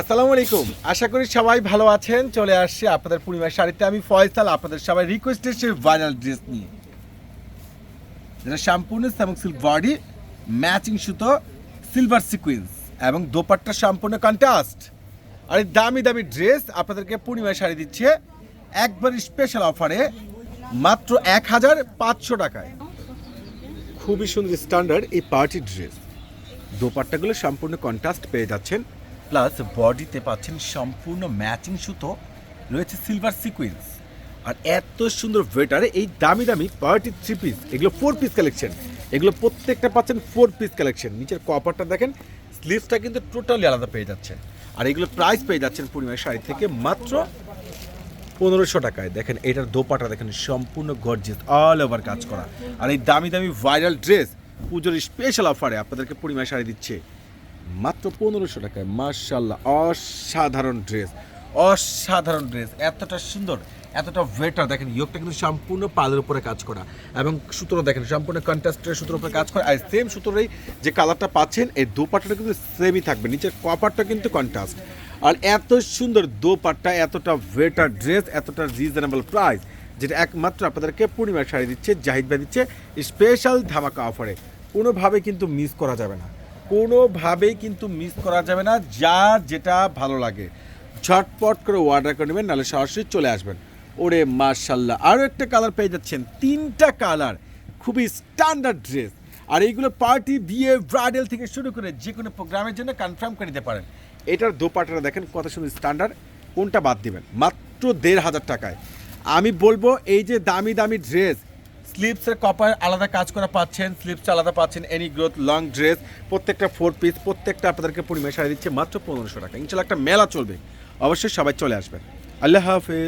আসসালামু আলাইকুম। আশা করি সবাই ভালো আছেন। চলে আসছি আপনাদের পূর্ণিমার শাড়িতে। আমি ফয়সাল আপনাদের সবাই রিকোয়েস্টেড সেই ভাইরাল ড্রেস নিয়ে। যেটা সম্পূর্ণ সামুক সিল্ক বডি ম্যাচিং সুতো সিলভার সিকুয়েন্স এবং দোপাট্টা সম্পূর্ণ কন্ট্রাস্ট আর এই দামি দামি ড্রেস আপনাদেরকে পূর্ণিমার শাড়ি দিচ্ছে। একবার স্পেশাল অফারে মাত্র এক হাজার পাঁচশো টাকায়। খুবই সুন্দর স্ট্যান্ডার্ড এই পার্টি ড্রেস দোপাট্টাগুলো সম্পূর্ণ কন্ট্রাস্ট পেয়ে যাচ্ছেন। প্লাস বডিতে পাচ্ছেন সম্পূর্ণ ম্যাচিং সুতো, রয়েছে সিলভার সিকুয়েন্স আর এত সুন্দর ওয়েটারে এই দামি দামি পার্টি থ্রি পিস এগুলো ফোর পিস কালেকশন এগুলো প্রত্যেকটা পাচ্ছেন ফোর পিস কালেকশন নিচের কপারটা দেখেন স্লিভসটা কিন্তু টোটালি আলাদা পেয়ে যাচ্ছেন আর এগুলো প্রাইস পেয়ে যাচ্ছেন পূর্ণিমার শাড়ি থেকে মাত্র পনেরোশো টাকায়। দেখেন, এটার দোপাটা দেখেন, সম্পূর্ণ গর্জিয়াস অল ওভার কাজ করা। আর এই দামি দামি ভাইরাল ড্রেস পুজোর স্পেশাল অফারে আপনাদেরকে পরিমাণ শাড়ি দিচ্ছে। মাত্র পনেরোশো টাকায় মার্শাল্লাহ অসাধারণ ড্রেস অসাধারণ ড্রেস, এতটা সুন্দর, এতটা ওয়েটার দেখেন, ইয়োগটা কিন্তু সম্পূর্ণ পালের উপরে কাজ করা এবং সুতোটা দেখেন, সম্পূর্ণ কন্ট্রাস্টের সুতোর উপরে কাজ করা। আর সেম সুতোরই যে কালারটা পাচ্ছেন, এই দোপাট্টাটা কিন্তু সেমই থাকবে, নিচের কপারটা কিন্তু কন্ট্রাস্ট আর এত সুন্দর দোপাট্টা, এতটা ওয়েটার ড্রেস এতটা রিজনেবল প্রাইস যেটা একমাত্র আপনাদেরকে পূর্ণিমার শাড়ি দিচ্ছে, জাহিদ ভাই দিচ্ছে স্পেশাল ধামাকা অফারে কোনোভাবে কিন্তু মিস করা যাবে না। কোনোভাবেই কিন্তু মিস করা যাবে না যার যেটা ভালো লাগে। ঝটপট করে অর্ডার করে নেবেন, নাহলে সরাসরি চলে আসবেন। ওরে মার্শাল্লাহ আরও একটা কালার পেয়ে যাচ্ছেন, তিনটা কালার খুবই স্ট্যান্ডার্ড ড্রেস আর এইগুলো পার্টি বিয়ে ব্রাইডাল থেকে শুরু করে যে কোনো প্রোগ্রামের জন্য কনফার্ম করে নিতে পারেন। এটার দোপাটাটা দেখেন কত সুন্দর স্ট্যান্ডার্ড কোনটা বাদ দিবেন? মাত্র দেড় হাজার টাকায়। আমি বলব, এই যে দামি দামি ড্রেস স্লিপসের কপার আলাদা কাজ করা পাচ্ছেন, স্লিপস আলাদা পাচ্ছেন এনি গ্রোথ লং ড্রেস প্রত্যেকটা ফোর পিস প্রত্যেকটা আপনাদেরকে পরিমাণ সারা দিচ্ছে মাত্র পনেরোশো টাকা। ইনশাল্লাহ একটা মেলা চলবে। অবশ্যই সবাই চলে আসবেন। আল্লাহ হাফেজ।